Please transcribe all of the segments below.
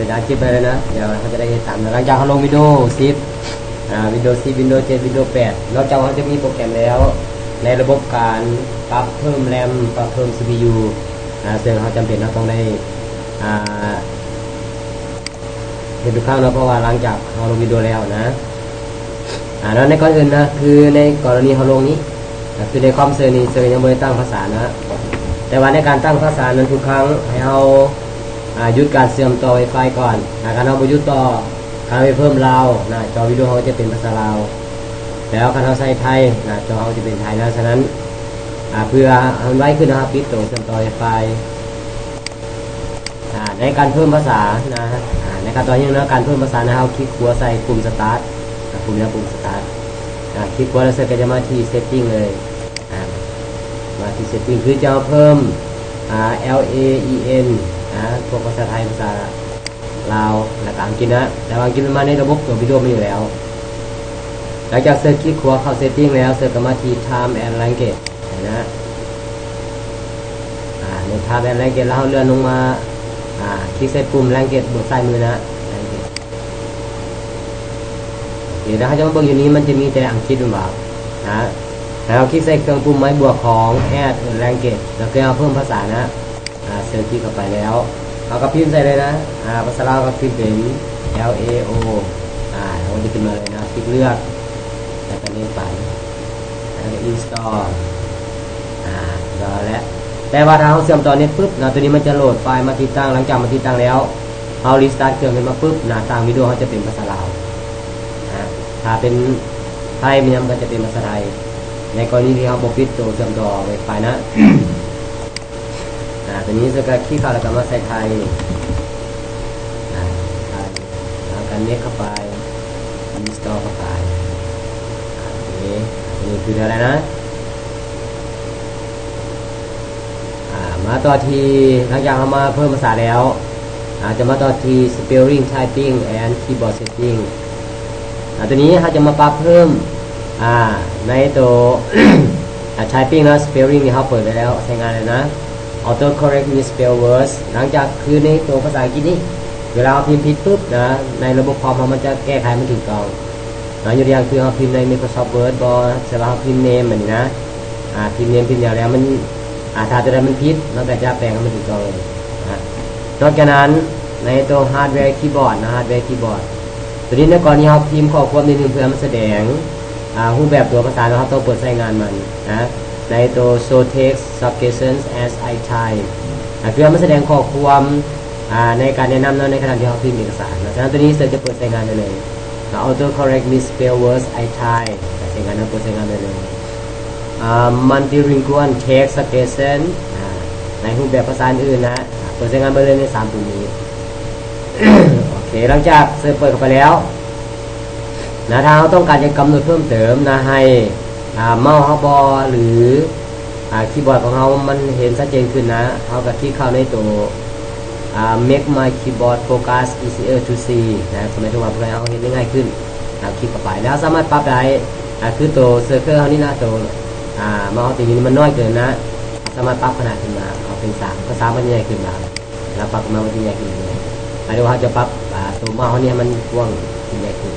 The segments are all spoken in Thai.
สัญญาณคลิปไปเลยนะ เดี๋ยวเขาจะได้เห็นตามหลังจากเขาลงวิดีโอซิปอ่าวิดีโอซิปวิดีโอเจ็ดวิดีโอแปดนอกจากเขาจะมีโปรแกรมแล้ว ในระบบการปรับเพิ่มแรมปรับเพิ่ม CPU อ่าซึ่งเขาจำเป็นเราต้องได้อ่าเห็นทุกครั้งนะเพราะว่าหลังจากเขาลงวิดีโอแล้วนะอ่าแล้วในก่อนอื่นนะคือในกรณีเขาลงนี้คือในคอมเซอร์นี้เซอร์ยังไม่ได้ตั้งภาษานะแต่ว่าในการตั้งภาษานั้นทุกครั้งให้เอา หยุดการเสื่อมต่อ Wi-Fi ก่อนหากการเอาไปยุดต่อการไปเพิ่มลาวนะจอวิดีโอเขาจะเป็นภาษาลาว แล้วการเอาใส่ไทยนะจอเขาจะเป็นไทยนะฉะนั้นเพื่อเอามันไว้ขึ้นนะครับปิดตัวเชื่อมต่อ Wi-Fi อ่าในการเพิ่มภาษานะในการตอนนี้นะการเพิ่มภาษานะเขาคลิกหัวใส่ปุ่มสตาร์ทปุ่มนี้ปุ่มสตาร์ทคลิกหัวแล้วเสร็จก็จะมาที่ setting เลยมาที่ setting คือจะเอเพิ่ม L A E N นะพวกภาษาไทยภาษาลาวและก็อังกฤษนะแต่ว่าอังกฤษมันมาในระบบตัววิดีโอมันอยู่แล้ว หลังจากเสิร์ชคลิกขวาเข้า setting แล้วเสิร์ชกมาที่ time and language นะอ่าใน time and language แล้วเราเลื่อนลงมาอ่าคลิกใส่ปุ่ม language บนซ้ายมือนะเดี๋ยวถ้าจะมาเบิ่งอยู่นี้มันจะมีแต่อังกฤษหรือเปล่านะแล้วเราคลิกใส่เครื่องปุ่มไม้บวกของ add language แล้วก็เอาเพิ่มภาษานะ เสิร์ชคลิกเข้าไปแล้วเราก็พิมพ์ใส่เลยนะอ่าภาษาลาวก็พิมพ์เป็น L A O อ่าเราจะขึ้นมาเลยนะคลิกเลือกแล้วก็เล่นไปแล้วก็ install อ่ารอแล้วแต่ว่าถ้าเราเชื่อมต่อเน็ตปุ๊บนะตัวนี้มันจะโหลดไฟล์มาติดตั้งหลังจากมาติดตั้งแล้วเรารีสตาร์ทเครื่องขึ้นมาปุ๊บหน้าต่างวิดีโอเขาจะเป็นภาษาลาวนะถ้าเป็นไทยมันก็จะเป็นภาษาไทยในกรณีที่เราบกปิดตัวเชื่อมต่อไวไฟนะ อ่าตัวนี้จะก็คลิกเข้าแล้วก็มาใส่ไทยอ่ากันเน็ตเข้าไป install เข้าไปโอเคอันนี้คืออะไรนะมาต่อทีหลังจากเรามาเพิ่มภาษาแล้วอาจจะมาต่อที spelling typing and keyboard setting อตัวนี้เราจะมาปรับเพิ่มในตัว typing นะ spelling นี่เขาเปิดไปแล้วใช้งานเลยนะ auto correct misspell words หลังจากคือในตัวภาษาอังกฤษนี่เวลาเราพิมพ์ผิดปุ๊บนะในระบบคอมมันจะแก้ไขมันถูกต้องนะยกตัวอย่างคือเราพิมพ์ใน Microsoft Word บอสำหรับเราพิมพ์เนมแบบนี้นะอ่าพิมพ์เนมพิมพ์อย่างแล้วมันอ่าถ้าตัวใดมันผิดมันก็จะแปลงมันถูกต้องเลยนะนอกจากนั้นในตัวฮาร์ดแวร์คีย์บอร์ดนะฮาร์ดแวร์คีย์บอร์ดตัวนี้ในกรณีเราพิมพ์ข้อความนิดนึงเพื่อมันแสดงอ่ารูปแบบตัวภาษาเราต้องเปิดใช้งานมันนะ ในตัว so text suggestions as I type อ่าเพื่อมันแสดงข้อความในการแนะนำเนาะในขณะที่เราพิมพ์เอกสารนะฉะนั้นตัวนี้เร็จะเปิดใช้งานได้เลย auto correct misspell words I type ใช้งานนั้นเปิดใช้งานได้เลยอ่า multilingual text suggestion อ่าในรูปแบบภาษาอื่นนะเปิดใช้งานไปเลยในสามปุ่มนี้โอเคหลังจากเสร์เปิดเข้าไปแล้วนะถ้าเราต้องการจะกำหนดเพิ่มเติมนะให้ เมาส์เขาบอหรือคีย์บอร์ดของเรามันเห็นชัดเจนขึ้นนะเขาก็คลิกเข้าในตัวอ่า make my keyboard focus easier to see นะสมัยทุกวันเพื่อให้เราเห็นได้ง่ายขึ้นเราคลิกเข้าไปแล้วสามารถปรับได้คือตัวเซอร์เคิลเขานี่นะตัวเมาส์ตัวนี้มันน้อยเกินนะ สามารถปรับขนาดขึ้นมาเอาเป็นสามก็สามมันใหญ่ขึ้นมาแล้วปรับขึ้นมามันจะใหญ่ขึ้นเลยหมายถึงว่าเราจะปรับตัวเมาส์เขานี่ยมันกว้างใหญ่ขึ้น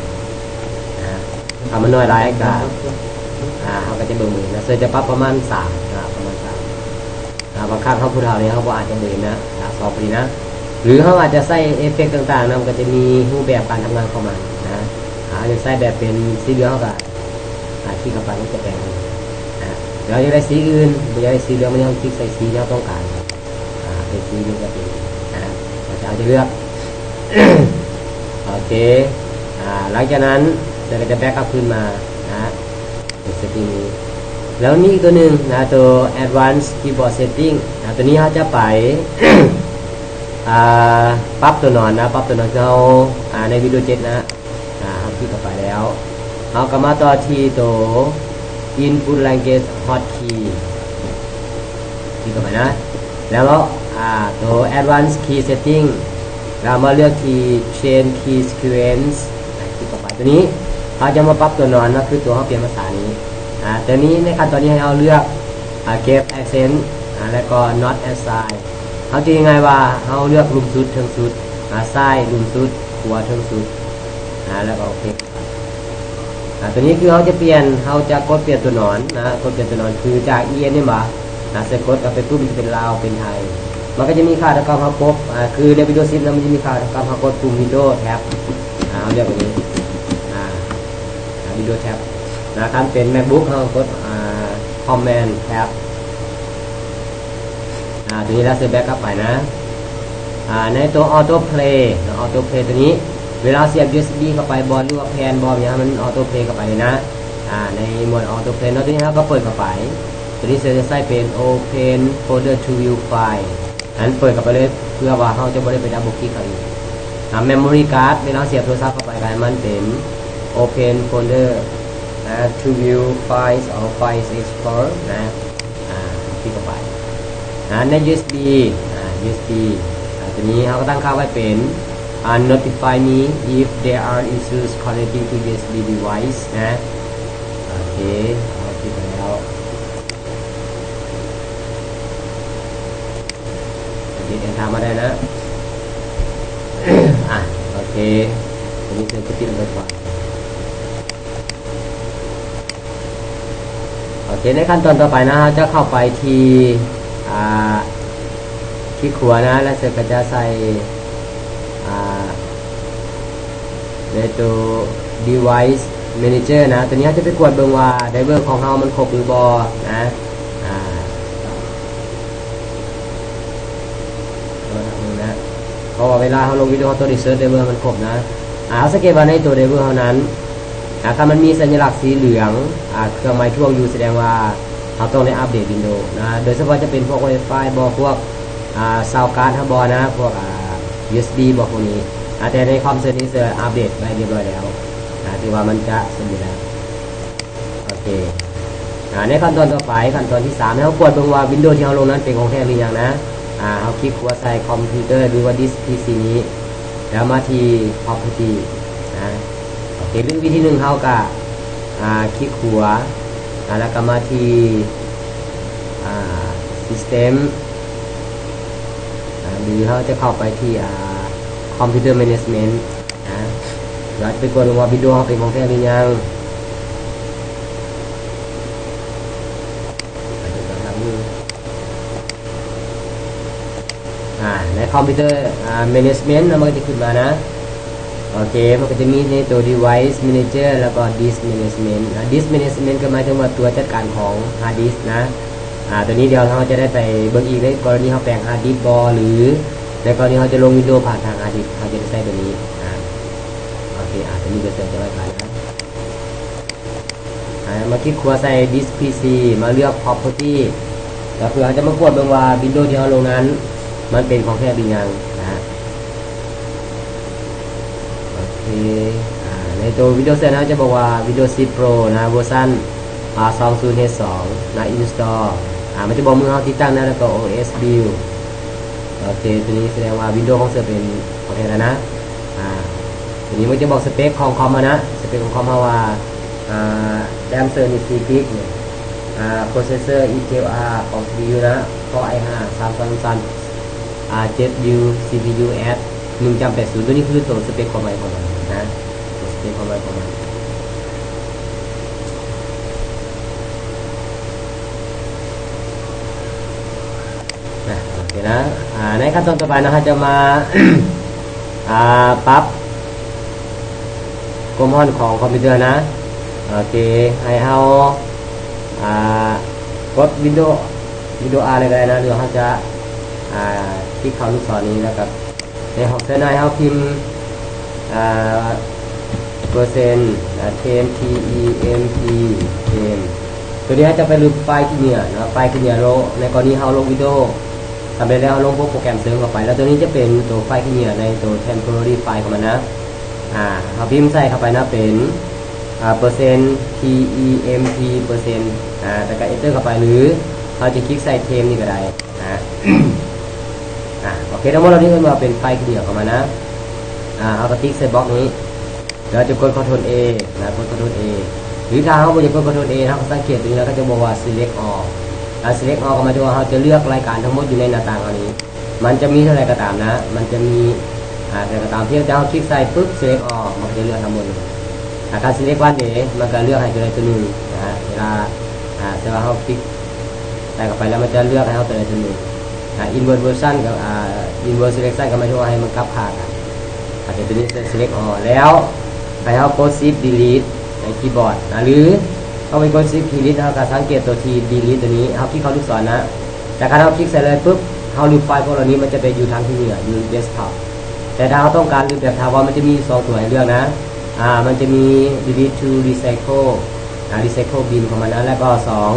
นะฮะถ้ามันน้อยรายก็ อ่าเขาก็จะเบิ่งมือนะเซอร์จะปรับประมาณสามนะประมาณสามอ่าบางครั้งเขาพูดเท่านี้เขาบอกอาจจะเบิ่งนะอ่าสอบพอดีนะ หรือเขาอาจจะใส่เอฟเฟกต์ต่างๆนะมันก็จะมีรูปแบบการทำงานเข้ามานะอาจจะใส่แบบเป็นสีเหลืองเขาก็อ่าคลิกเข้าไปมันจะแปลงนะเดี๋ยวจะได้สีอื่นไม่อยาได้สีเหลืองมันต้องคลิกใส่สีที่เราต้องการอ่าเป็นสีนี้ก็เป็นนะเราจะเอาจะเลือกโอเคหลังจากนั้นเราก็จะแบ็กอัพขึ้นมา เซตติ้งนี้ แล้วนี่ตัวหนึ่งนะตัว advanced keyboard setting นะตัวนี้เขาจะไปปรับตัวนอนนะปรับตัวนอนเราในวิดีโอเจ็ดนะอ่าเขาคลิกเข้าไปแล้วเขาก็มาต่อที่ตัว input language hotkey คลิกเข้าไปนะ แล้วก็ตัว advanced key setting เรามาเลือกที่ chain key sequence นะคลิกเข้าไปตัวนี้ เราจะมาปรับตัวนอนนะคือตัวเขาเปลี่ยนภาษานี้อ่าตัวนี้ในขั้นตอนนี้ให้เราเลือกอ่า gap accent อ่าแล้วก็ not assign เขาจะยังไงว่าเขาเลือกรุมสุดเทิงสุดอ่าซ้ายดุมสุดขวาเทิงสุดอ่าแล้วก็โอเคอ่าตัวนี้คือเขาจะเปลี่ยนเขาจะกดเปลี่ยนตัวนอนนะกดเปลี่ยนตัวนอนคือจากเอียนนี่มาอ่าเสร็จกดเอาไปตุ้มจะเป็นลาวเป็นไทยมันก็จะมีค่าตะกร้อเขากดอ่าคือในวิดีโอซิปนะมันจะมีค่าตะกร้อเขากดปุ่มวิดีโอแท็บอ่าเขาเรียกแบบนี้ วิดีโอแท็บนะครับเป็น macbook เขากดอ่า command tab อ่าตัวนี้แล้วเซฟแบ็กกลับไปนะอ่าในตัว auto play นะ auto play ตัวนี้เวลาเสียบ USB เข้าไปบอลหรือว่าแพนบอลเนี่ยมัน auto play เข้าไปเลยนะ อ่า ในหมวด auto play เนาะตัวนี้เราก็เปิดเข้าไป ตัวนี้จะใส่เป็น open folder to view file อันเปิดเข้าไปเลยเพื่อว่าเราจะไม่ได้ไปดับเบิลคลิกเขาอีกอ่า memory card เวลาเสียบโทรศัพท์เข้าไปก็ให้มันเป็น open folder นะ to view files or files explorer นะอ่าคลิกเข้าไปนะใน USB อ่า USB ตัวนี้เขาก็ตั้งค่าไว้เป็นอ่า notify me if there are issues connecting to USB device นะโอเคเอาคิดไปแล้วดิเอนทามาได้นะ อะ โอเคตัวนี้คือติดไปก่อน โอเคในขั้นตอนต่อไปนะฮะจะเข้าไปที่ที่ครัวนะแล้วเสร็จก็จะใส่ในตัว device manager นะ ตัวนี้จะไปกวดเบิ่งว่าไดเวอร์ของเรามันครบหรือบอนะอ่าเราทำดูนะเพราะว่าเวลาเราลงวิดีโอตัวดิเซิร์ชไดเวอร์มันครบนะอ่าสังเกตว่าในตัวไดเวอร์เท่านั้น อ่าถ้ามันมีสัญลักษณ์สีเหลืองอ่าเครื่องหมายช่วงอยู่แสดงว่าเราต้องได้อัปเดตวินโดว์นะโดยเฉพาะจะเป็นพวก Wi-Fi บอพวกอ่าซาวการ์ดทับบอนะพวกอ่า USB บอกพวกนี้อาแต่ในคอมเซอร์นี้เซอร์อัปเดตไปเรียบร้อยแล้วถือว่ามันจะสมบูรณ์แล้วโอเคในขั้นตอนต่อไปขั้นตอนที่3เรากดเบิ่งว่าวินโดว์ที่เราลงนั้นเป็นของแท้หรือยังนะอ่าเราคลิกหัวใส่คอมพิวเตอร์หรือว่าดิสก์ PC นี้ แล้วมาที่ property เหรือวิธีหนึ่งเขาก็อ่าคลิกหัวแล้วก็มาที่อ่า system อ่าหรือเขาจะเข้าไปที่อ่า computer management นะเราจะไปกดว่าวิดีโอเขาเป็นของแท้หรือยังอ่าในคอมพิวเตอร์อ่า management มันก็จะขึ้นมานะ โอเค มันก็จะมีในตัว device manager แล้วก็ disk management อ่า disk management ก็หมายถึงว่าตัวจัดการของ hard disk นะอ่าตัวนี้เดี๋ยวเราจะได้ไปเบิ่งอีกในกรณีเขาแปลง hard disk บอหรือในกรณีเขาจะลงวิดีโอผ่านทาง hard disk เขาจะใช้ตัวนี้อ่าโอเคอ่าตัวนี้จะเสร็จจะไว้ผ่านนะอ่ามาคลิกครัวใส่ disk PC มาเลือก property แล้วเพื่อจะมากดเบิ่งว่าวิดีโอที่เราลงนั้น มันเป็นของแท้หรือยังนะ โอเค อ่า ในตัววิดีโอเซนะจะบอกว่าวิดีโอ10 Pro นะเวอร์ชันอ่า20 H2 นะ install อ่ามันจะบอกมือเราที่ตั้งนะแล้วก็ OS build โอเคตัวนี้แสดงว่าวิดีโอของเสือเป็นของแท้แล้วนะอ่าทีนี้มันจะบอกสเปคของคอมมานะสเปคของคอมมาว่าอ่า RAM เซอร์นี่4กิกเนี่ยอ่า processor Intel R ของ CPU นะ Core i5 33อ่า 7U CPU S 1.80ตัวนี้คือตัวสเปคความหมายของมัน นะตัวสเปความหมายของมันนะโอเคนะในขั้นตอนต่อไปนะครับจะมาปรับกลมห้อนของคอมพิวเตอร์นะโอเคให้เอาอากดวินโดว์วินโดว์อะไรก็ได้นะหรือเขาจะอ่าคลิกเขาลูกศรนี้แล้วกับในของเซนายเขาพิมพ์ เปอร์เซ็นต์เทม T E M P เทมตัวนี้จะไปลืมไฟล์ที่เนี่ยนะไฟล์ที่เนี่ยลในกรณีเขาลงวิดีโอทำไปแล้วลงพวกโปรแกรมเสริมเข้าไป แล้วตัวนี้จะเป็นตัวไฟล์ที่เนี่ยในตัว temporary file ของมันนะอ่าเขาพิมพ์ใส่เข้าไปนะเป็นอ่าเปอร์เซ็นต์ T E M P เปอร์เซ็นต์อ่าแต่ก็ enter เข้าไปหรือเขาจะคลิกใส่เทมนี่ก็ได้อ่าอะโอเคทั้งหมดเราที่ขึ้นมาเป็นไฟล์เดี่ยวข้ามานนะอ่าเอากระติกใส่บล็อกนี้ เราจะกด Ctrl A นะกด Ctrl A หรือถ้าเขาไม่ได้กด Ctrl A ถ้าเขาสังเกตดูแล้วก็จะบอกว่า select all อ่า select all ก็หมายถึงว่าเขาจะเลือกรายการทั้งหมดอยู่ในหน้าต่างอันนี้ มันจะมีเท่าไหร่ก็ตามนะ มันจะมีอ่าแต่ก็ตามที่เราคลิกใส่ปุ๊บ select ออกมันจะเลือกทั้งหมดอาการ select วันเดมันก็เลือกให้ตัวใดตัวหนึ่งนะฮะเวลาอ่าแต่ว่าเราคลิกใส่เข้าไปแล้วมันจะเลือกให้เราตัวใดตัวหนึ่งอ่า invert version กับอ่า invert selection ก็หมายถึงว่าให้มันกลับค่ากันอาจจะตัวนี้ select ออกแล้ว ให้เรากด shift delete ในคีย์บอร์ดนะหรือเขาไปกด shift delete เราก็สังเกตตัวที delete ตัวนี้เอาคลิกเขาลูกศรนะจากการเราคลิกใส่เลยปุ๊บเราลืมไฟล์พวกเหล่านี้มันจะไปอยู่ทางที่เหนืออยู่เดสก์ท็อปแต่ถ้าเราต้องการลืมแบบถาวรมันจะมีสองตัวให้เลือกนะอ่ามันจะมี delete to recycle อ่า recycle bin ของมันนะแล้วก็สอง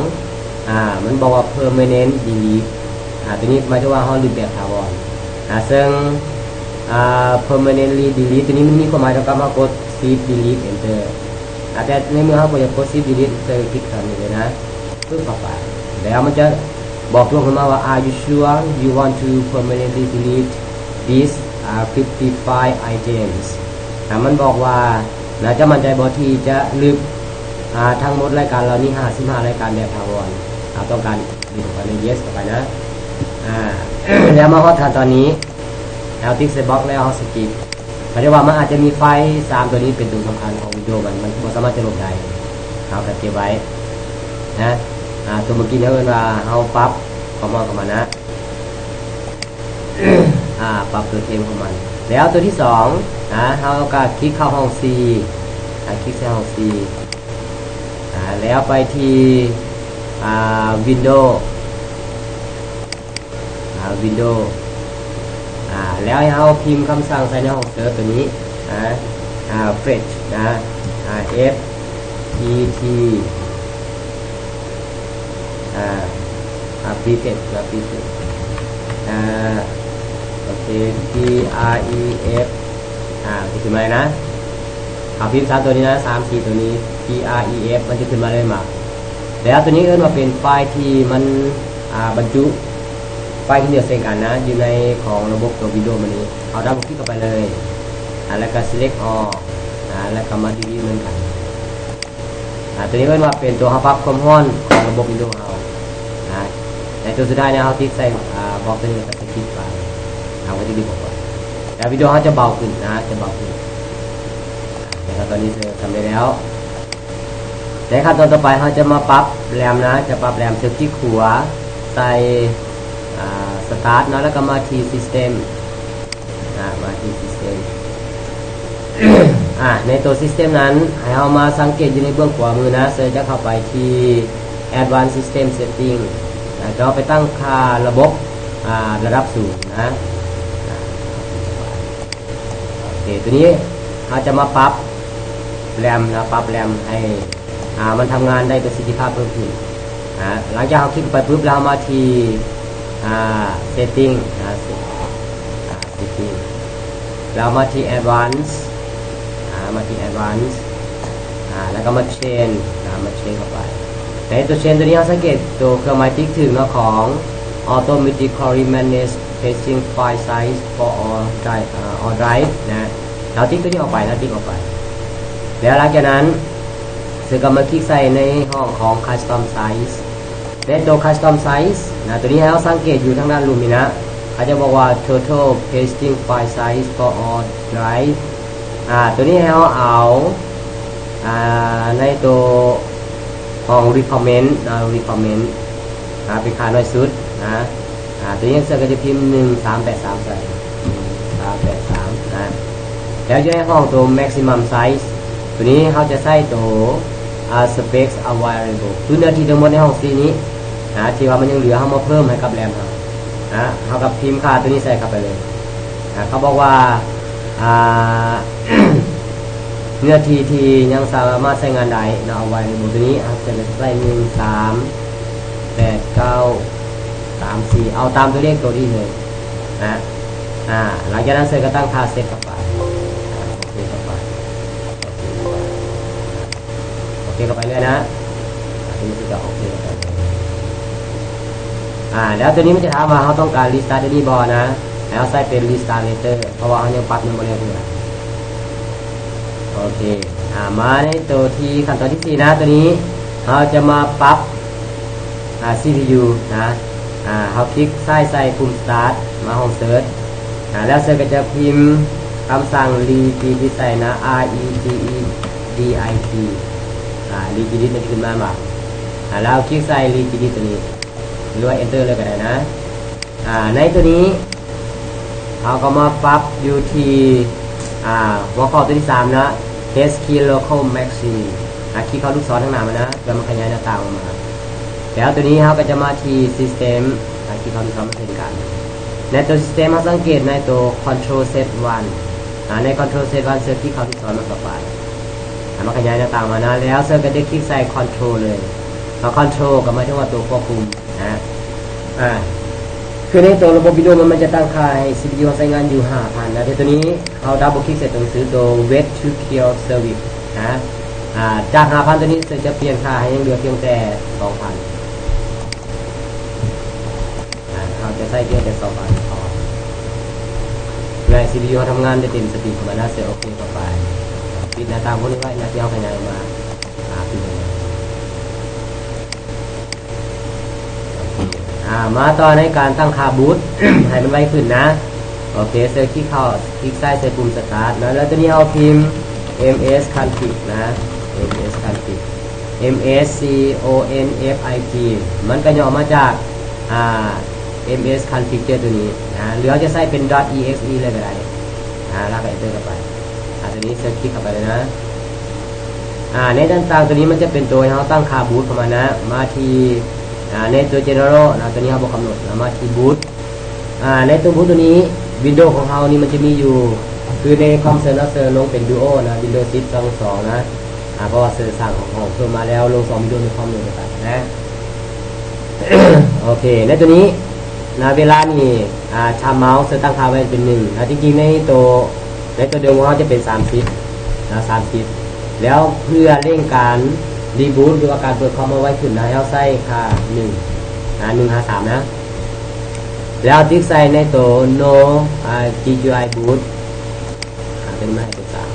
อ่ามันบอกว่า permanent delete อ่าตัวนี้หมายถึงว่าเราลืมแบบถาวรอ่าซึ่งอ่า permanently delete ตัวนี้มันมีความหมายเท่ากับว่ากด shift delete enter อาแต่ในเมื่อเราอยากกด shift delete enter คลิกคำนี้เลยนะปึ๊บเข้าไปแล้วมันจะบอกตัวขึ้นมาว่า are you sure you want to permanently delete these uh, 55 items อ่ามันบอกว่านะจะมั่นใจบอที่จะลืมทั้งหมดรายการเรานี่55 รายการแบบถาวรอ่าต้องการดีกว่าใน yes เข้าไปนะแล้วมาฮอตทันตอนนี้แล้วติ๊กเซบ็อกแล้วสกิป หมายถึงว่ามันอาจจะมีไฟล์3ตัวนี้เป็นตัวสำคัญของวิดีโอมันมันสามารถจะลบได้เอาแต่เก็บไว้นะอ่าตัวเมื่อกี้เนี่ยเอานว่าเฮาปรับคอมมอนด์ของมันนะอ่าปรับตัวเทมของมัน แล้วตัวที่สองนะเราก็คลิกเข้าห้อง C อ่าคลิกเข้าห้อง C อ่าแล้วไปที่อ่า Windows อ่า Windows อ่า แล้วให้เราพิมพ์คำสั่งใส่ในห้องเซิร์ชตัวนี้นะอ่า fetch นะอ่า F E T อ่าอ่า prefetch นะ prefetch อ่าโอเค P R E F อ่าจะขึ้นมาเลยนะเอาพิมพ์สามตัวนี้นะสามสี่ตัวนี้ P R E F มันจะขึ้นมาเลยมาแล้วตัวนี้เอิ้นว่าเป็นไฟล์ที่มันอ่าบรรจุ ไฟที่เดียวเซ็นกันนะ อยู่ในของระบบตัววิดีโอมันนี้ เอาดับคลิกเข้าไปเลยอ่าแล้วก็ select all อ่าแล้วก็มา delete เหมือนกันอ่าตัวนี้เอิ้นว่าเป็นตัวปรับความร้อนของระบบวิดีโอเราอ่าในตัวสุดท้ายเนี่ยเราติ๊กใส่อ่าบอกตัวนี้กับสคริปต์ไปเอาไว้ที่ดีบอกก่อนแล้ววิดีโอเขาจะเบาขึ้นนะจะเบาขึ้นนะครับตอนนี้เธอทำได้แล้วในขั้นตอนต่อไปเขาจะมาปรับแรมนะ จะปรับแรมเชือที่ขัวใส่ สตาร์ทนะแล้วก็มาที่ System นะมาที่ System อ่าในตัว System นั้นให้เรามาสังเกตอยู่ในเบื้องขวามือนะเซอร์จะเข้าไปที่ Advanced System Setting นะจะเอาไปตั้งค่าระบบระดับสูงนะโอเคตัวนี้เราจะมาปรับแรมนะปรับแรมให้มันทำงานได้ประสิทธิภาพเพิ่มขึ้นหลังจากเราคลิกไปปุ๊บเรามาที่ อ่า setting นะ set อ่า setting เรามาที่ advance อ่ามาที่ advance อ่าแล้วก็มา chain นะมา chain เข้าไปแต่ตัว chain ตัวนี้เราสังเกตตัวเครื่องหมายติ๊กถึงนะของ automatically manage paging file size for all drive อ่า all drive นะเราติ๊กตัวนี้ออกไปนะติ๊กออกไป แล้วหลังจากนั้นเสือก็มาคลิกใส่ในห้องของ custom size และตัว custom size นะตัวนี้ให้เราสังเกตอยู่ทางด้านรูมีนะเขาจะบอกว่า total pasting file size for all drive อ่าตัวนี้ให้เราเอาอ่าในตัวห้อง recommend นะ recommend อ่าเป็นค่าน้อยสุดนะอ่าตัวนี้เสือก็จะพิมพ์ 1383 ใส่1383นะแล้วจะให้ห้องตัว maximum size ตัวนี้เขาจะใส่ตัว uh, specs available คือเนื้อที่ทั้งหมดในห้องซีนี้ นะที่ว่ามันยังเหลือเขามาเพิ่มให้กับแรมเรานะเขากับพิมพ์ค่าตัวนี้ใส่เข้าไปเลยนะเขาบอกว่าเนื้อทีทียังสามารถใช้งานได้นะ available ตัวนี้อาจจะใส่หนึ่งสามแปดเก้าสามสี่เอาตามตัวเลขตัวนี้เลยนะอ่าหลังจากนั้นเสร็จก็ตั้งค่าเซตเข้าไปโอเคเข้าไปโอเคเข้าไปเลยนะอันนี้คือจะโอเค อ่าแล้วตัวนี้มันจะถามว่าเขาต้องการ restart ตัวนี้บอนะ แล้วใส่เป็น restart later เพราะว่าเขายังปรับยังไม่เรียบร้อยโอเคอ่ามาในตัวที่ขั้นตอนที่สี่นะตัวนี้เราจะมาปรับอ่า CPU นะอ่าเขาคลิกซ้ายใส่ปุ่ม start มาห้อง search อ่าแล้วเซิร์ก็จะพิมพ์คำสั่ง regedit ใส่นะ r e g e d i t อ่า regedit มันจะขึ้นมาบ่าอ่าแล้วคลิกใส่ regedit ตัวนี้ หรือว่า enter เลยก็ได้นะอ่าในตัวนี้เราก็มาปรับอยู่ที่อ่าหัวข้อตัวที่ 3 นะ test key local maxi อ่าคลิกเข้าลูกศรข้างหน้ามานะแล้วมันขยายหน้าต่างออกมา แล้วตัวนี้เราก็จะมาที่ system อ่าคลิกเข้าลูกศรมาเช่นกันในตัว system เราสังเกตในตัว control set 1อ่าใน control set 1เซอร์ที่เขาที่สอนมาต่อไปอ่ามาขยายหน้าต่างมานะ แล้วเซอร์ก็จะคลิกใส่ control เลยเอ control ก็หมายถึงว่าตัวควบคุม นะอ่าคือในตัวระบบวิดีโอมันจะตั้งค่าให้ CPU ใช้งานอยู่5,000นะแต่ตัวนี้เอาดับเบิลคลิกเสร็จตรงซื้อตัว wait to kill service นะอ่าจาก 5,000 ตัวนี้จะเปลี่ยนค่าให้ยังเหลือเพียงแต่ 2,000เราจะใช้เพียงแต่ 2,000พอใน CPU ทำงานได้เต็มสปีดของมันนะเสร็จโอเคต่อไปปิดหน้าตาพวกนี้ไว้หนะที่เอาขยายมาปิดเลย อ่ามาต่อในการตั้งค่าบูตให้มันไวขึ้นนะ โอเคเซอร์คลิกเข้าคลิกซ้ายใส่ปุ่มสตาร์ทนะแล้วตัวนี้เอาพิมพ์ ms config นะ ms config ms c o n f i g มันก็ย่อมาจากอ่า ms config ตัวนี้นะหรือเราจะใส่เป็น .exe เลยก็ได้อ่าล้วก็ enter เข้าไปอ่าตัวนี้เซอร์คลิกเข้าไปเลยนะอ่าในด้านต่างตัวนี้มันจะเป็นตัวให้เราตั้งคาบูตเข้ามานะ มาที่ ในตัว general นะตัวนี้เราบอกกำหนดนะมาที่บูตอ่าในตัวบูตตัวนี้วินโดว์ของเรานี่มันจะมีอยู่ คือในคอมเซอร์นะเซอร์ลงเป็น duo นะ Windows 10 2 2นะอ่าเพราะว่าเซอร์สั่งของของเพิ่มมาแล้วลง2วินโดว์ในคอมเลยกันนะโอเคในตัวนี้นะเวลานี่ชาเมาส์เซอร์ตั้งค่าไว้เป็นหนึ่งนะจริงๆในตัวในตัวเดิมของเราจะเป็น 30นะ30 แล้วเพื่อเร่งการ รีบูตหรือว่าการเปิดคอมเอาไว้ขึ้นนะให้เราใส่ค่าหนึ่งนะหนึ่งหาสามนะ แล้วติ๊กใส่ในตัว no GUI boot เป็นไม่ให้ตัวสาม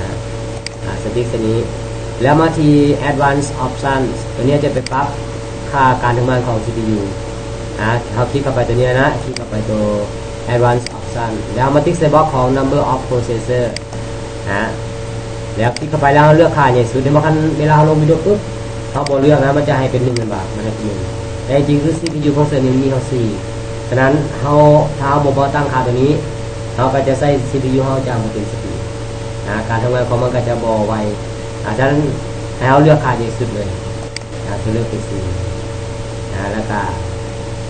นะอ่าสติ๊กตัวนี้ แล้วมาที่ advanced options ตัวนี้จะไปปรับค่าการทำงานของ CPU อ่าเราคลิกเข้าไปตัวเนี้ยนะ คลิกเข้าไปตัว advanced option แล้วมาติ๊กใส่บล็อกของ number of processor นะ แล้วคลิกเข้าไปแล้วเลือกค่าใหญ่สุดเดี๋ยวมาคันเวลาเราลงวิดีโอปุ๊บเขาบอกเลือกนะมันจะให้เป็นหนึ่งเงินบาทมันให้เป็นหนึ่งแต่จริงๆคือ CPU ของเซอร์นี้มีเขาสี่ฉะนั้นเขาถ้าเราบอกว่าตั้งค่าตัวนี้เขาก็จะใส่ CPU เขาจะมาเป็นสปีดนะการทำงานของมันก็จะบอไวอาฉะนั้นให้เขาเลือกค่าใหญ่สุดเลยนะคือเลือกเป็นสี่นะแล้วก็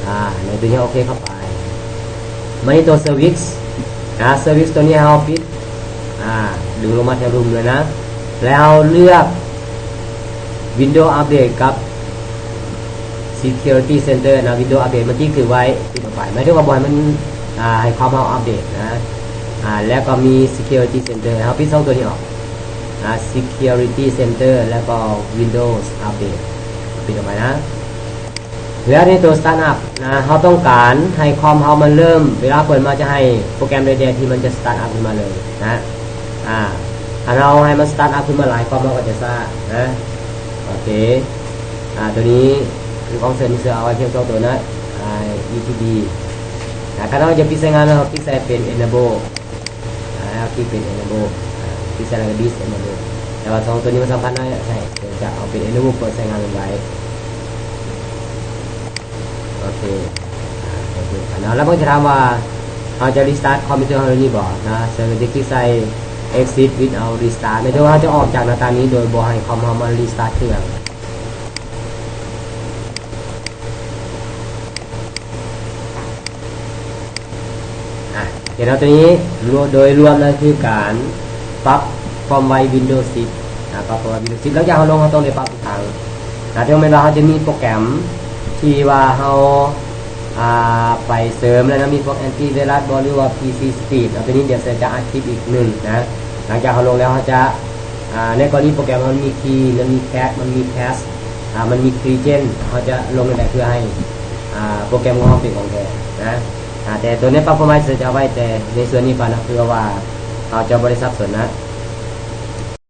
อ่าในตัวนี้โอเคเข้าไปมาที่ตัวเซอร์วิสนะเซอร์วิสตัวนี้เขาปิด อ่าดึงลงมาแถวรุมเลยนะ แล้วเลือก Windows Update กับ Security Center นะ Windows Update มันที่คือไว้ติดออไปไม่ได้ว่าบอยมันอ่าให้ความเอาอัปเดตนะอ่าแล้วก็มี Security Center นะครับพี่สองตัวนี้ออกอ่า Security Center แล้วก็ Windows Update ปิดออกไปนะ แล้วในตัว Startup นะเขาต้องการให้คอมเขามันเริ่ม เวลาเปิดมาจะให้โปรแกรมใดๆที่มันจะ Start up ขึ้นมาเลยนะ อ่าถ้าเราให้มัน Start up ขึ้นมาหลายคอมเราก็จะทราบนะโอเคอ่าตัวนี้คือของเซอร์มิเซอร์เอาไว้เพียงสองตัวนะอ่า ETB อ่าถ้าเราจะพิจารณาเราคลิกใส่เป็น enable อ่าเราคลิกเป็น enable อ่าคลิกใส่แล้วก็ disable แต่ว่าสองตัวนี้มันสำคันะใช่เดี๋ยวจะเอาเป็น enable เปิดใช้งานมันไว้โอเคโอเคอ่าแล้วมันจะถามว่าเราจะ restart คอมพิวเตอร์เรานี่บ่นะเซอร์จะคลิกใส่ exit without restart ไม่ใช่ว่าจะออกจากหน้าตานี้โดยบ่ให้คอมเรามา restart เครื่องเดี๋ยวเราตัวนี้โดยรวมแล้วคือการปรับความไว Windows 10นะปรับความไว Windows 10 แล้วอย่างเราลงเราต้องได้ปรับทุกครั้งนะที่ว่าเวลาเราจะมีโปรแกรมที่ว่าเราไปเสริมแล้วนะมีพวกแอนตี้ไวรัสบหรือว่า PC Speed เอาตัวนี้เดี๋ยวจะอัดคลิปอีกหนึ่งนะ หลังจากเขาลงแล้วเขาจะในกรณีโปรแกรมมันมีคีย์มันมีแคสมันมีแคสมันมีครีเจนเขาจะลงในแบบเพื่อให้โปรแกรมของเขาเป็นของแท้นะแต่ตัวนี้ performance จะเอาไว้แต่ในส่วนนี้ก่อนนะเพื่อว่าเขาจะบริษัทส่วนนะ